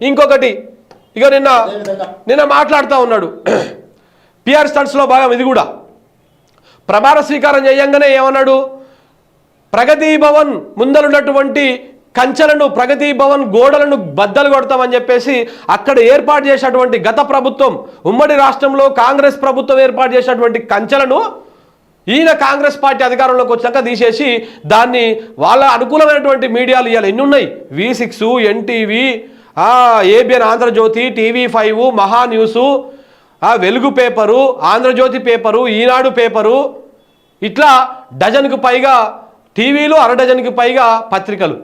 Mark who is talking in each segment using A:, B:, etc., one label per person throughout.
A: ఇంకొకటి ఇక నిన్న నిన్న మాట్లాడుతూ ఉన్నాడు. పిఆర్ స్టంట్స్లో భాగం ఇది కూడా. ప్రమాణ స్వీకారం చేయంగానే ఏమన్నాడు? ప్రగతి భవన్ ముందరున్నటువంటి కంచెలను ప్రగతి భవన్ గోడలను బద్దలు కొడతామని చెప్పేసి అక్కడ ఏర్పాటు చేసినటువంటి గత ప్రభుత్వం ఉమ్మడి రాష్ట్రంలో కాంగ్రెస్ ప్రభుత్వం ఏర్పాటు చేసినటువంటి కంచెలను ఈయన కాంగ్రెస్ పార్టీ అధికారంలోకి వచ్చాక తీసేసి దాన్ని వాళ్ళ అనుకూలమైనటువంటి మీడియాలు ఇవాళ ఎన్ని ఉన్నాయి V six NTV ABN Andhrajyothi TV five Maha news Velugu paper Andhrajyothi paper Eenadu paper ఇట్లా డజన్కు పైగా టీవీలు అర డజన్కి పైగా పత్రికలు.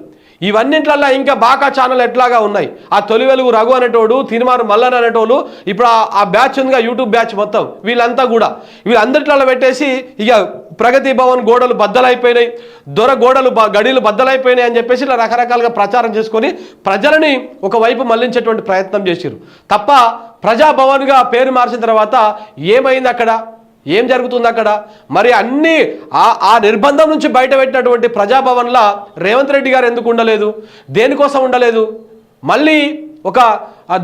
A: ఇవన్నింటిలో ఇంకా బాకా ఛానల్ ఎట్లాగా ఉన్నాయి? ఆ తొలి వెలుగు రఘు అనేటోడు తిరుమారు మల్లన్ అనేటోళ్ళు ఇప్పుడు ఆ- బ్యాచ్ ఉందిగా యూట్యూబ్ బ్యాచ్ మొత్తం. వీళ్ళంతా కూడా. వీళ్ళందరిట్లలో పెట్టేసి ఇక ప్రగతి భవన్ గోడలు బద్దలైపోయినాయి. దొర గోడలు గడిలు బద్దలైపోయినాయి అని చెప్పేసి ఇలా రకరకాలుగా ప్రచారం చేసుకొని ప్రజలని ఒకవైపు మళ్ళించేటువంటి ప్రయత్నం చేశారు తప్ప ప్రజాభవన్గా పేరు మార్చిన తర్వాత ఏమైంది అక్కడ ఏం జరుగుతుంది అక్కడ? మరి అన్ని ఆ ఆ నిర్బంధం నుంచి బయట పెట్టినటువంటి ప్రజాభవన్లా రేవంత్ రెడ్డి గారు ఎందుకు ఉండలేదు? దేనికోసం ఉండలేదు? మళ్ళీ ఒక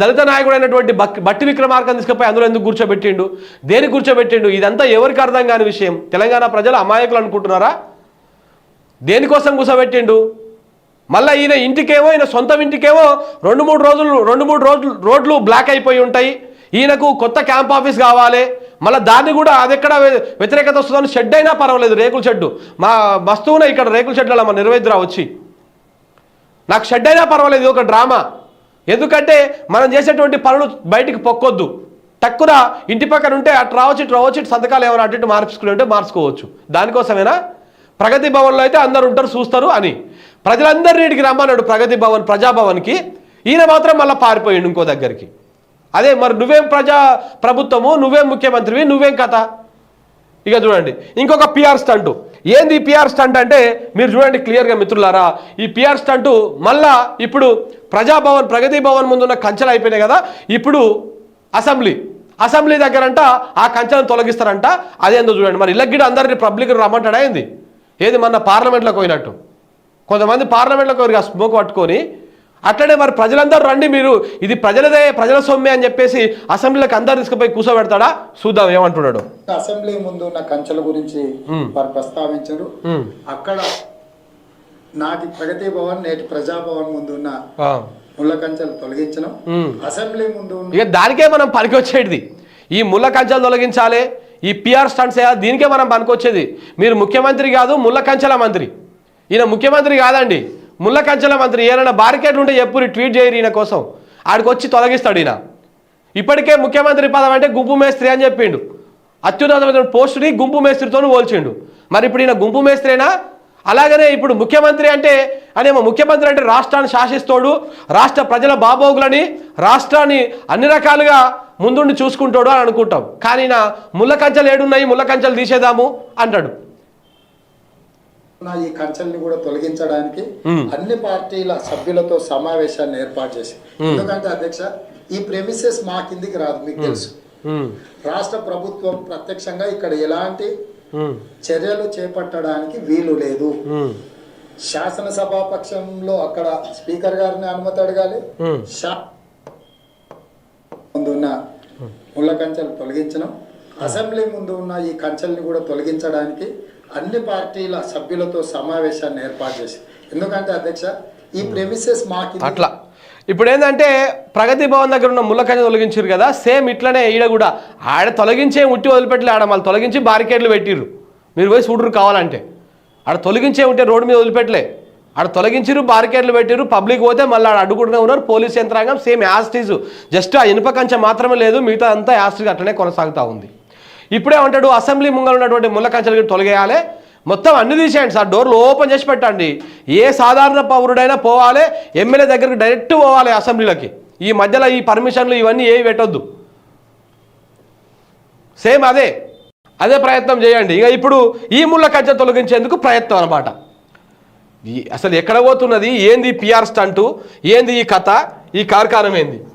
A: దళిత నాయకుడైనటువంటి బక్ బట్టి విక్రమార్కం తీసుకుపోయి అందులో ఎందుకు కూర్చోబెట్టిండు? దేని కూర్చోబెట్టిండు? ఇదంతా ఎవరికి అర్థం కాని విషయం. తెలంగాణ ప్రజలు అమాయకులు అనుకుంటున్నారా? దేనికోసం కూర్చోబెట్టిండు? మళ్ళీ ఈయన ఇంటికేమో ఈయన సొంతం ఇంటికేమో రెండు మూడు రోజులు రెండు మూడు రోజులు రోడ్లు బ్లాక్ అయిపోయి ఉంటాయి. ఈయనకు కొత్త క్యాంప్ ఆఫీస్ కావాలి. మళ్ళీ దాన్ని కూడా అది ఎక్కడ వ్యతిరేకత వస్తుందని షెడ్ అయినా పర్వాలేదు రేకుల షెడ్డు. మా వస్తువునే ఇక్కడ రేకుల షెడ్లలో మా నిర్వహిద్రా వచ్చి. నాకు షెడ్ అయినా పర్వాలేదు ఇది ఒక డ్రామా. ఎందుకంటే మనం చేసేటువంటి పనులు బయటికి పొక్కొద్దు. తక్కువ ఇంటి పక్కన ఉంటే అటు రావచ్చు ఇటు రావచ్చు ఇటు సంతకాలు ఏమైనా అటు ఇటు మార్చుకుని ఉంటే మార్చుకోవచ్చు. దానికోసమేనా? ప్రగతి భవన్లో అయితే అందరు ఉంటారు చూస్తారు అని. ప్రజలందరినీ రమ్మన్నాడు ప్రగతి భవన్ ప్రజాభవన్కి. ఈయన మాత్రం మళ్ళీ పారిపోయిండు ఇంకో దగ్గరికి. అదే మరి నువ్వేం ప్రజా ప్రభుత్వము నువ్వేం ముఖ్యమంత్రివి నువ్వేం కథ? ఇక చూడండి ఇంకొక పిఆర్ స్టంటు. ఏంది పిఆర్ స్టంట్ అంటే మీరు చూడండి క్లియర్గా మిత్రులారా ఈ పిఆర్ స్టంటు మళ్ళా ఇప్పుడు ప్రజాభవన్ ప్రగతి భవన్ ముందున్న కంచెలు అయిపోయినాయి కదా ఇప్పుడు అసెంబ్లీ. అసెంబ్లీ దగ్గరంట ఆ కంచెలను తొలగిస్తారంట. అదేందో చూడండి మరి ఇళ్ళకి అందరినీ పబ్లిక్ రమ్మంటాడా ఏంది? ఏది మన పార్లమెంట్లోకి పోయినట్టు. కొంతమంది పార్లమెంట్లోకి స్మోక్ పట్టుకొని. అట్లనే మరి ప్రజలందరూ రండి మీరు. ఇది ప్రజలదే ప్రజల సొమ్మే అని చెప్పేసి అసెంబ్లీలోకి అందరు తీసుకుపోయి కూర్చోబెడతాడా చూద్దాం ఏమంటున్నాడు.
B: అసెంబ్లీ ముందు ఉన్న కంచెల గురించి వారు ప్రస్తావించారు. అక్కడ నాటి ప్రగతి భవన్ నేటి ప్రజాభవన్ ముందు ఉన్న. ముళ్ళ కంచెలు తొలగించడం. అసెంబ్లీ ముందు
A: ఇక దానికే మనం పనికి వచ్చేది ఈ ముళ్ళ కంచెలు తొలగించాలి ఈ పిఆర్ స్టంట్స్ దీనికే మనం పనికొచ్చేది. మీరు ముఖ్యమంత్రి కాదు ముళ్ళ కంచెల మంత్రి. ఈయన ముఖ్యమంత్రి కాదండి. ముళ్ళకంచెల మంత్రి ఏమైనా బారికేట్లు ఉంటే ఎప్పుడు ట్వీట్ చేయరు ఈయన కోసం. ఆడికి వచ్చి తొలగిస్తాడు ఈయన. ఇప్పటికే ముఖ్యమంత్రి పదం అంటే గుంపు మేస్త్రి అని చెప్పిండు. అత్యున్నతమైన పోస్టుని గుంపు మేస్త్రితో పోల్చిండు. మరి ఇప్పుడు ఈయన గుంపు మేస్త్రేనా? అలాగనే ఇప్పుడు ముఖ్యమంత్రి అంటే అనేమో ముఖ్యమంత్రి అంటే రాష్ట్రాన్ని శాసిస్తోడు రాష్ట్ర ప్రజల బాబోగులని రాష్ట్రాన్ని అన్ని రకాలుగా ముందుండి చూసుకుంటాడు అని అనుకుంటాం. కానీ నా ముళ్ళ కంచెలు ఏడున్నాయి ముళ్ళ కంచెలు తీసేదాము అంటాడు.
B: ఈ కంచెల్ని కూడా తొలగించడానికి. అన్ని పార్టీల సభ్యులతో సమావేశాన్ని ఏర్పాటు చేసి. ఎందుకంటే అధ్యక్ష ఈ ప్రెమిసెస్ మా కిందికి రాదు మీకు తెలుసు. రాష్ట్ర ప్రభుత్వం ప్రత్యక్షంగా ఇక్కడ ఎలాంటి చర్యలు చేపట్టడానికి వీలు లేదు. శాసనసభా పక్షంలో అక్కడ స్పీకర్ గారిని అనుమతి అడగాలి.
A: ఉమ్.
B: శా- ముందు ఉన్న ముళ్ళ కంచెలు తొలగించడం. అసెంబ్లీ ముందు ఉన్న ఈ కంచెల్ని కూడా తొలగించడానికి అన్ని పార్టీల సభ్యులతో సమావేశాన్ని ఏర్పాటు చేసి ఎందుకంటే అధ్యక్ష ఈ ప్రెమిసెస్ మాకి
A: అట్లా. ఇప్పుడు ఏంటంటే ప్రగతి భవన్ దగ్గర ఉన్న ముళ్ళకంచె తొలగించారు కదా సేమ్ ఇట్లనే ఈడ కూడా. ఆడ తొలగించే ఉట్టి వదిలిపెట్టలే ఆడ మళ్ళీ తొలగించి బారికేడ్లు పెట్టిర్రు. మీరు పోయి చూడరు కావాలంటే. ఆడ తొలగించే ఉంటే రోడ్డు మీద వదిలిపెట్టలే. ఆడ తొలగించిరు బారికేడ్లు పెట్టిరు పబ్లిక్ పోతే మళ్ళీ ఆడ అడ్డుకుంటూనే ఉన్నారు పోలీస్ యంత్రాంగం సేమ్ యాస్టీజ్ జస్ట్ ఆ ఇనుప కంచె మాత్రమే లేదు మిగతా అంతా యాస్టీజ్ అట్లనే కొనసాగుతూ ఉంది. ఇప్పుడే ఉంటాడు అసెంబ్లీ ముంగలు ఉన్నటువంటి ముళ్ళ కంచెలు తొలగేయాలి. మొత్తం అన్ని తీసేయండి సార్ డోర్లు ఓపెన్ చేసి పెట్టండి. ఏ సాధారణ పౌరుడైనా పోవాలి ఎమ్మెల్యే దగ్గరికి డైరెక్ట్ పోవాలి అసెంబ్లీలకి. ఈ మధ్యలో ఈ పర్మిషన్లు ఇవన్నీ ఏవి పెట్టొద్దు. సేమ్ అదే అదే ప్రయత్నం చేయండి. ఇక ఇప్పుడు ఈ ముళ్ళ కంచె తొలగించేందుకు ప్రయత్నం అనమాట అసలు ఎక్కడ పోతున్నది? ఏంది పిఆర్ స్టంటు ఏంది ఈ కథ? ఈ కార్ఖానం ఏంది?